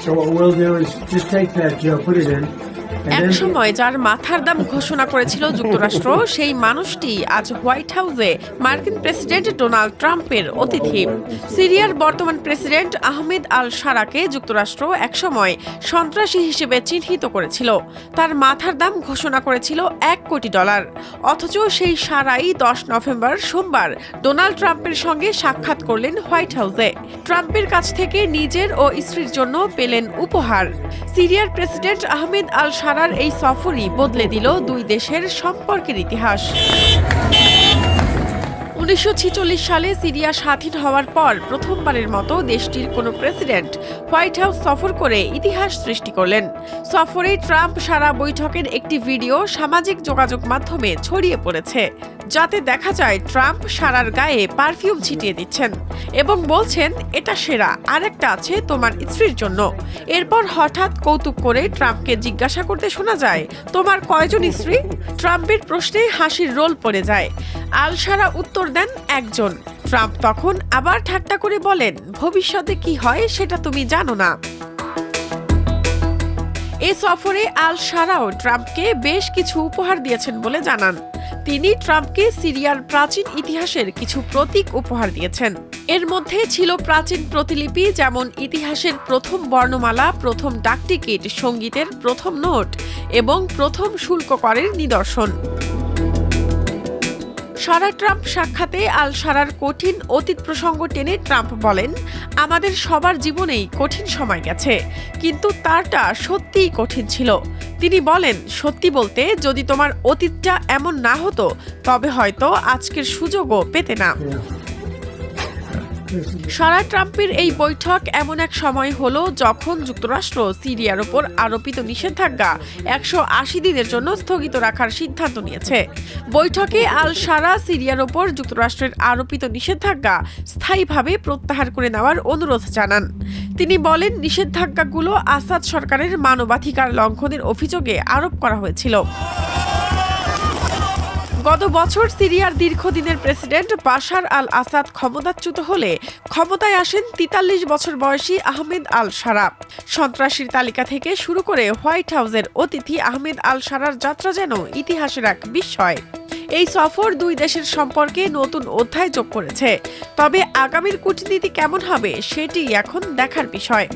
So what we'll do is just take that, Joe, put it in. And এক সময় যার মাথার দাম ঘোষণা করেছিল যুক্তরাষ্ট্র, সেই মানুষটি আজ হোয়াইট হাউসে মার্কিন প্রেসিডেন্ট ডোনাল্ড ট্রাম্পের অতিথি। সিরিয়ার বর্তমান প্রেসিডেন্ট আহমেদ আল সারাকে যুক্তরাষ্ট্র একসময় সন্ত্রাসী হিসেবে চিহ্নিত করেছিল। তার মাথার দাম ঘোষণা করেছিল এক কোটি ডলার। অথচ সেই সারাই দশ নভেম্বর সোমবার ডোনাল্ড ট্রাম্পের সঙ্গে সাক্ষাৎ করলেন হোয়াইট হাউসে। ট্রাম্পের কাছ থেকে নিজের ও স্ত্রীর জন্য পেলেন উপহার। সিরিয়ার প্রেসিডেন্ট আহমেদ আল সারার এই সফরই বদলে দিল দুই দেশের সম্পর্কের ইতিহাস। উনিশশো ছেচল্লিশ সালে সিরিয়া স্বাধীন হওয়ার পর প্রথমবারের মতো দেশটির কোনো প্রেসিডেন্ট হোয়াইট হাউস সফর করে ইতিহাস সৃষ্টি করলেন। সফরে ট্রাম্প সারা বৈঠকের একটি ভিডিও সামাজিক যোগাযোগ মাধ্যমে ছড়িয়ে পড়েছে। যাতে দেখা যায় ট্রাম্প সারার গায়ে পারফিউম ছিটিয়ে দিচ্ছেন এবং বলছেন, এটা সেরা, আরেকটা আছে তোমার স্ত্রীর জন্য। এরপর হঠাৎ কৌতুক করে ট্রাম্পকে জিজ্ঞাসা করতে শোনা যায়, তোমার কয়জন স্ত্রী? ট্রাম্পের প্রশ্নে হাসির রোল পড়ে যায়। আল সারা উত্তর দেন, একজন। ট্রাম্প তখন আবার ঠাট্টা করে বলেন, ভবিষ্যতে কি হয় সেটা তুমি জানো না। এ সফরে আল সারাও ট্রাম্পকে বেশ কিছু উপহার দিয়েছেন বলে জানান। তিনি ট্রাম্পকে সিরিয়ার প্রাচীন ইতিহাসের কিছু প্রতীক উপহার দিয়েছেন। এর মধ্যে ছিল প্রাচীন প্রতিলিপি যেমন ইতিহাসের প্রথম বর্ণমালা, প্রথম ডাকটিকিট, সঙ্গীতের প্রথম নোট এবং প্রথম শুল্ক করের নিদর্শন। সারা ট্রাম্প সাক্ষাতে আল সারার কঠিন অতীত প্রসঙ্গ টেনে ট্রাম্প বলেন, আমাদের সবার জীবনেই কঠিন সময় গেছে, কিন্তু তারটা সত্যিই কঠিন ছিল। তিনি বলেন, সত্যি বলতে যদি তোমার অতীতটা এমন না হতো, তবে হয়তো আজকের সুযোগও পেতে না। সারা ট্রাম্পের এই বৈঠক এমন এক সময় হল যখন যুক্তরাষ্ট্র সিরিয়ার ওপর আরোপিত নিষেধাজ্ঞা একশো আশি দিনের জন্য স্থগিত রাখার সিদ্ধান্ত নিয়েছে। বৈঠকে আল সারা সিরিয়ার ওপর যুক্তরাষ্ট্রের আরোপিত নিষেধাজ্ঞা স্থায়ীভাবে প্রত্যাহার করে নেওয়ার অনুরোধ জানান। তিনি বলেন, নিষেধাজ্ঞাগুলো আসাদ সরকারের মানবাধিকার লঙ্ঘনের অভিযোগে আরোপ করা হয়েছিল। গত বছর সিরিয়ার দীর্ঘদিনের প্রেসিডেন্ট বাশার আল আসাদ ক্ষমতাচ্যুত হলে ক্ষমতায় আসেন তিতাল্লিশ বছর বয়সী আহমেদ আল সারা সন্ত্রাসীর তালিকা থেকে শুরু করে হোয়াইট হাউসের অতিথি আহমেদ আল সারার যাত্রা যেন ইতিহাসের এক বিস্ময়। এই সফর দুই দেশের সম্পর্কে নতুন অধ্যায় যোগ করেছে। তবে আগামীর কূটনীতি কেমন হবে সেটি এখন দেখার বিষয়।